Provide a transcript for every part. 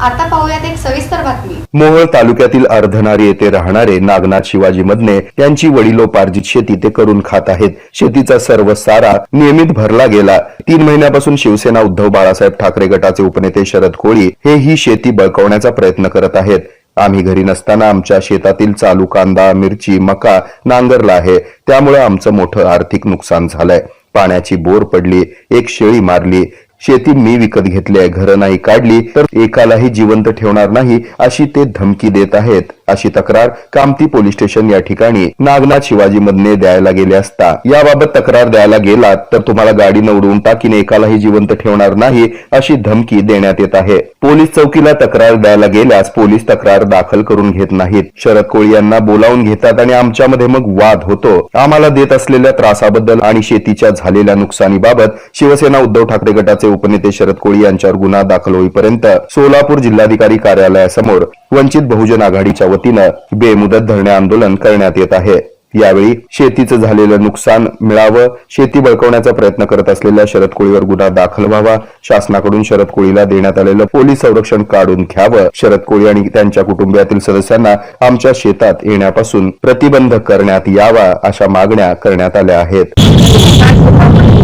आता पाहूयात एक सविस्तर बातमी. मोहोळ तालुक्यातील अर्धनारी येथे राहणारे नागनाथ शिवाजी मदने यांची वडिलोपार्जित शेती ते करून खात आहेत. शेतीचा सर्व सारा नियमित भरला गेला. तीन महिन्यापासून शिवसेना उद्धव बाळासाहेब ठाकरे गटाचे उपनेते शरद कोळी हे ही शेती बळकवण्याचा प्रयत्न करत आहेत. आम्ही घरी नसताना आमच्या शेतातील चालू कांदा मिरची मका नांगरला आहे. त्यामुळे आमचं मोठं आर्थिक नुकसान झालंय. पाण्याची बोर पडली एक शेळी मारली. शेती मी विकत घेतली आहे घरं नाही काढली तर एकालाही जिवंत ठेवणार नाही अशी ते धमकी देत आहेत. अशी तक्रार कामती पोलीस स्टेशन या ठिकाणी नागनाथ शिवाजी मधने द्यायला गेले असता. याबाबत तक्रार द्यायला गेलात तर तुम्हाला गाडी उडवून टाकीन एकालाही जिवंत ठेवणार नाही अशी धमकी देण्यात येत आहे. पोलीस चौकीला तक्रार द्यायला गेल्यास पोलीस तक्रार दाखल करून घेत नाहीत. शरद कोळी यांना बोलावून घेतात आणि आमच्यामध्ये मग वाद होतो. आम्हाला देत असलेल्या त्रासाबद्दल आणि शेतीच्या झालेल्या नुकसानीबाबत शिवसेना उद्धव ठाकरे गटाचे उपनेते शरद कोळी यांच्यावर गुन्हा दाखल होईपर्यंत सोलापूर जिल्हाधिकारी कार्यालयासमोर वंचित बहुजन आघाडीच्या वतीनं बेमुदत धरणे आंदोलन करण्यात येत आहे. यावेळी शेतीचं झालेलं नुकसान मिळावं शेती बळकवण्याचा प्रयत्न करत असलेल्या शरद कोळीवर गुन्हा दाखल व्हावा शासनाकडून शरद कोळीला देण्यात आलेलं पोलीस संरक्षण काढून घ्यावं शरद कोळी आणि त्यांच्या कुटुंबियातील सदस्यांना आमच्या शेतात येण्यापासून प्रतिबंध करण्यात यावा अशा मागण्या करण्यात आल्या आहेत.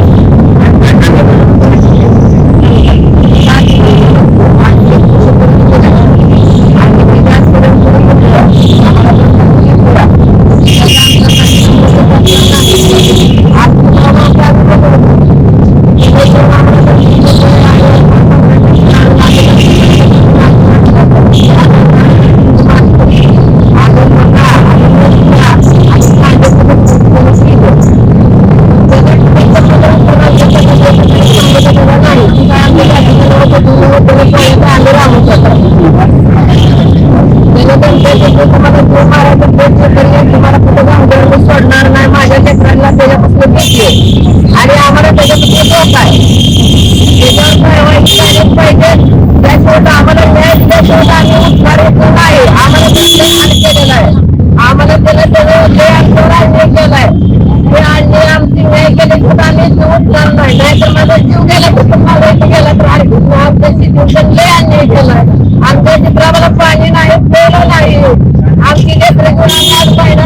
नाहीतर माझा जीव गेला तर तुम्हाला इथे गेला तर आणखी आमच्या शेतीवर लय अन्याय केला आमच्या चित्राला पाणी नाही पेलं नाही आमची लेकरं घेऊन आम्ही आणि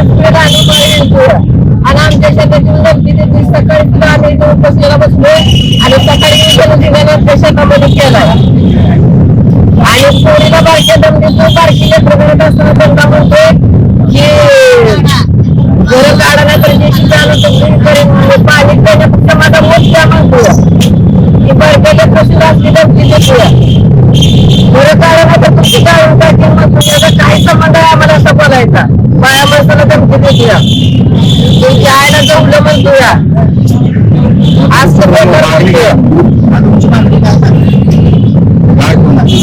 आणि आमच्या शेताची नक्की देते सकाळी तुला आम्ही इथे उपसलेला बसलोय आणि सकाळी गेलो तिने आमच्या शेतामध्ये केलाय आणि पोरीला बारक्या दमडी तो बारकी लेकरं करत असताना त्यांना म्हणतोय की घर काढायला तर जेशी जाणं तर तुम्ही करेन आणि माझा मोठ द्या म्हणतोय घर काढायला तर तुमची काढून टाकेल मग तुझ्याचा काय संबंध आहे आम्हाला असं बोलायचा? माया माणसाला धमकी देतोया तुमच्या आईला जमलं म्हणतोया आज सगळं म्हणतोय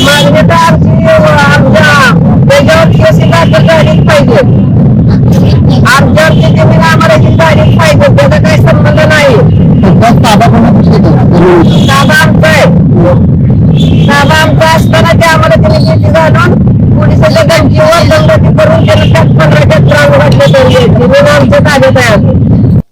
मागणी तर आमची आमच्या त्याच्यावर केसी दाखल झालीच पाहिजे आमच्या आमची जमीन आम्हाला ही झालीच पाहिजे त्याचा काही संबंध नाही ताबा आमचा आहे. ताबा आमचा असताना ते आम्हाला त्यांनी शेती घालून पोलिसाच्या धमकीवर दंगती करून त्याला त्यात पंधराच्या त्रास घातले पाहिजे जमीन आमच्या ताब्यात आहे अजून.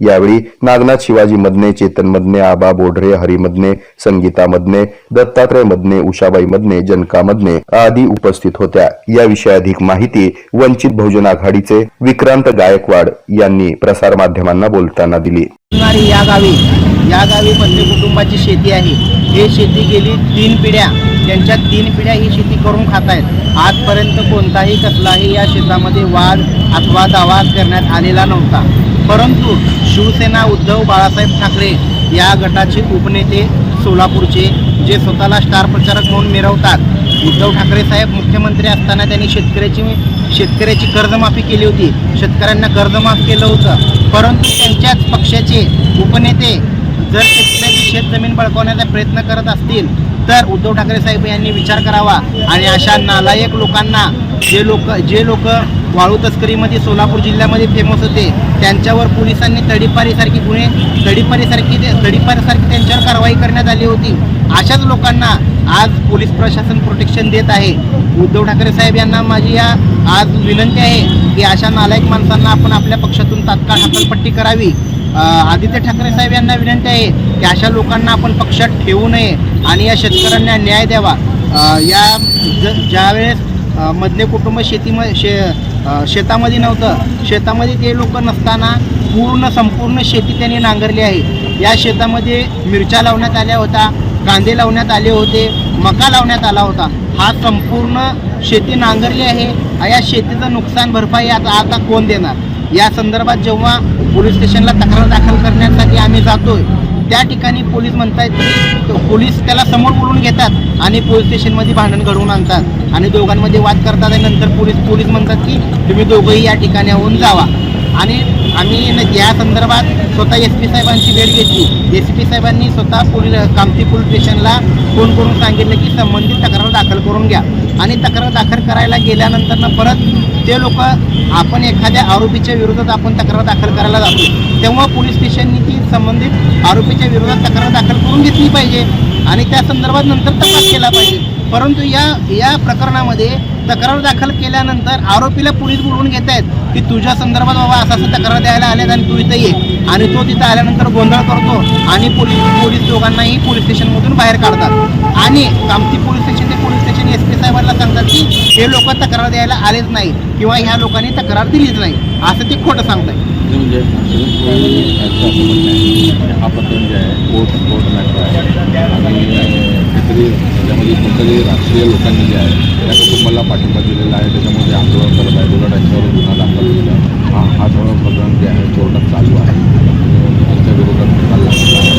यावेळी नागनाथ शिवाजी मदने चेतन मदने आबा बोढरे हरी मदने संगीता मदने दत्तात्रय मदने उषाबाई मदने जनका मदने आदी उपस्थित होत्या. याविषयी अधिक माहिती वंचित बहुजन आघाडीचे विक्रांत गायकवाड यांनी प्रसार माध्यमांना बोलताना दिली. या गावी या गावी मधले कुटुंबाची शेती आहे. हे शेती गेली तीन पिढ्या. त्यांच्या तीन पिढ्या ही शेती करून खात आहेत आजपर्यंत कोणताही कसलाही या शेतामध्ये वाद अथवा दावा करण्यात आलेला नव्हता. परंतु शिवसेना उद्धव बाळासाहेब ठाकरे या गटाचे उपनेते सोलापूरचे जे स्वतःला स्टार प्रचारक म्हणून मिरवतात. उद्धव ठाकरे साहेब मुख्यमंत्री असताना त्यांनी शेतकऱ्याची शेतकऱ्याची कर्जमाफी केली होती. शेतकऱ्यांना कर्जमाफ केलं होतं. परंतु त्यांच्याच पक्षाचे उपनेते जर शेतकऱ्याची शेतजमीन बळकवण्याचा प्रयत्न करत असतील तर उद्धव ठाकरे साहेब यांनी विचार करावा. आणि अशा नालायक लोकांना जे लोक जे लोक वाळू तस्करीमध्ये सोलापूर जिल्ह्यामध्ये फेमस होते त्यांच्यावर पोलिसांनी तडीपारीसारखी गुन्हे तडीपारीसारखी तडीपारीसारखी त्यांच्यावर कारवाई करण्यात आली होती. अशाच लोकांना आज पोलीस प्रशासन प्रोटेक्शन देत आहे. उद्धव ठाकरे साहेब यांना माझी या आज विनंती आहे की अशा नालायक माणसांना आपण आपल्या पक्षातून तात्काळ हकालपट्टी करावी. आदित्य ठाकरे साहेब यांना विनंती आहे की अशा लोकांना आपण पक्षात ठेवू नये आणि या शेतकऱ्यांना न्याय द्यावा. या ज ज्यावेळेस मधले कुटुंब शेतीमध्ये शे शेतामध्ये नव्हतं शेतामध्ये ते लोक नसताना पूर्ण संपूर्ण शेती त्यांनी नांगरली आहे. या शेतामध्ये मिरच्या लावण्यात आल्या होत्या कांदे लावण्यात आले होते मका लावण्यात आला होता. हा संपूर्ण शेती नांगरली आहे या शेतीचं नुकसान भरपाई आता आता कोण देणार? या संदर्भात जेव्हा पोलीस स्टेशनला तक्रार दाखल करण्यासाठी आम्ही जातोय त्या ठिकाणी पोलीस म्हणतायत की तो- पोलीस त्याला समोर बोलून घेतात आणि पोलीस स्टेशनमध्ये भांडण घडवून आणतात आणि दोघांमध्ये वाद करतात आणि नंतर पोलीस पोलीस म्हणतात की तुम्ही दोघंही या ठिकाणी जावा. आणि आम्ही न- या संदर्भात स्वतः एस पी साहेबांची भेट घेतली. एस पी साहेबांनी स्वतः पोलीस कामती पोलीस स्टेशनला फोन करून सांगितलं की संबंधित तक्रार दाखल करून घ्या. आणि तक्रार दाखल करायला गेल्यानंतरनं परत ते लोक आपण एखाद्या आरोपीच्या विरोधात आपण तक्रार दाखल करायला जातो. तेव्हा पोलीस स्टेशननी ती संबंधित आरोपीच्या विरोधात तक्रार दाखल करून घेतली पाहिजे. आणि त्या संदर्भात नंतर तपास केला पाहिजे. परंतु या या प्रकरणामध्ये तक्रार दाखल केल्यानंतर आरोपीला पोलीस बोलवून घेत आहेत की तुझ्या संदर्भात बाबा असं असं तक्रार द्यायला आल्यात आणि तू इथं ये. आणि तो तिथं आल्यानंतर गोंधळ करतो आणि पोलीस पोलीस दोघांनाही पोलीस स्टेशनमधून बाहेर काढतात. आणि कामती पोलीस स्टेशन ते पोलीस स्टेशन एस पी साहेबांना सांगतात की हे लोक तक्रार द्यायला आलेच नाही किंवा ह्या लोकांनी तक्रार दिलीच नाही. असं ते खोटं सांगताय म्हणजे शरद पवारांनी यांचं असं म्हणणं आहे हा प्रकरण जे आहे कोर्ट कोर्ट मॅटर आहे आणि काहीतरी त्याच्यामध्ये कोणतरी राष्ट्रीय लोकांनी जे आहे त्या कुटुंबाला पाठिंबा दिलेला आहे त्याच्यामध्ये आंदोलन करत आहे उलट यांच्यावर गुन्हा दाखल केला आहे हा हा सगळं प्रकरण जे आहे कोर्टात चालू आहे त्यांच्या विरोधात निकाल लागला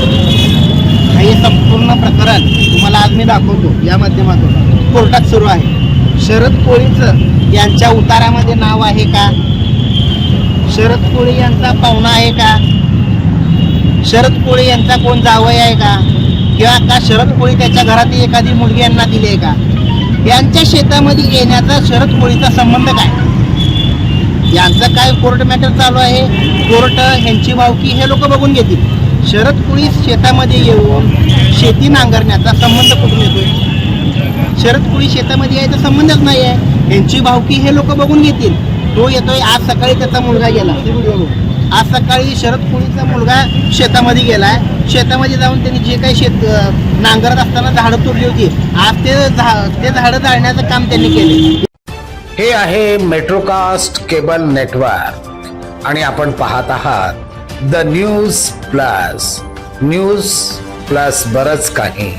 हे संपूर्ण प्रकरण तुम्हाला आज मी दाखवतो या माध्यमातून. कोर्टात सुरू आहे. शरद कोळीचं यांच्या उतारामध्ये नाव आहे का? शरद कोळी यांचा पाहुणा आहे का? शरद कोळी यांचा कोण जावई आहे का? किंवा का शरद कोळी त्याच्या घरातील एखादी मुलगी यांना दिली आहे का? यांच्या शेतामध्ये येण्याचा शरद कोळीचा संबंध काय? यांचं काय कोर्ट मॅटर चालू आहे? कोर्ट ह्यांची भावकी हे लोक बघून घेतील. शरद कोळी शेतामध्ये येऊन शेती नांगरण्याचा संबंध कुठून येतोय? शरद कोळी शेतामध्ये यायचा संबंधच नाही आहे यांची भावकी हे लोक बघून घेतील. तो येतोय. आज सकाळी त्याचा मुलगा गेला. आज सकाळी शरद कोळीचा मुलगा शेतामध्ये गेलाय. शेतामध्ये जाऊन त्यांनी जे काही शेत नांगरत असताना झाडं तोडली होती. आज ते झा ते झाडं जाळण्याचं काम त्यांनी केले हे आहे मेट्रोकास्ट केबल नेटवर्क आणि आपण पाहत आहात The News Plus News Plus बरंच काही.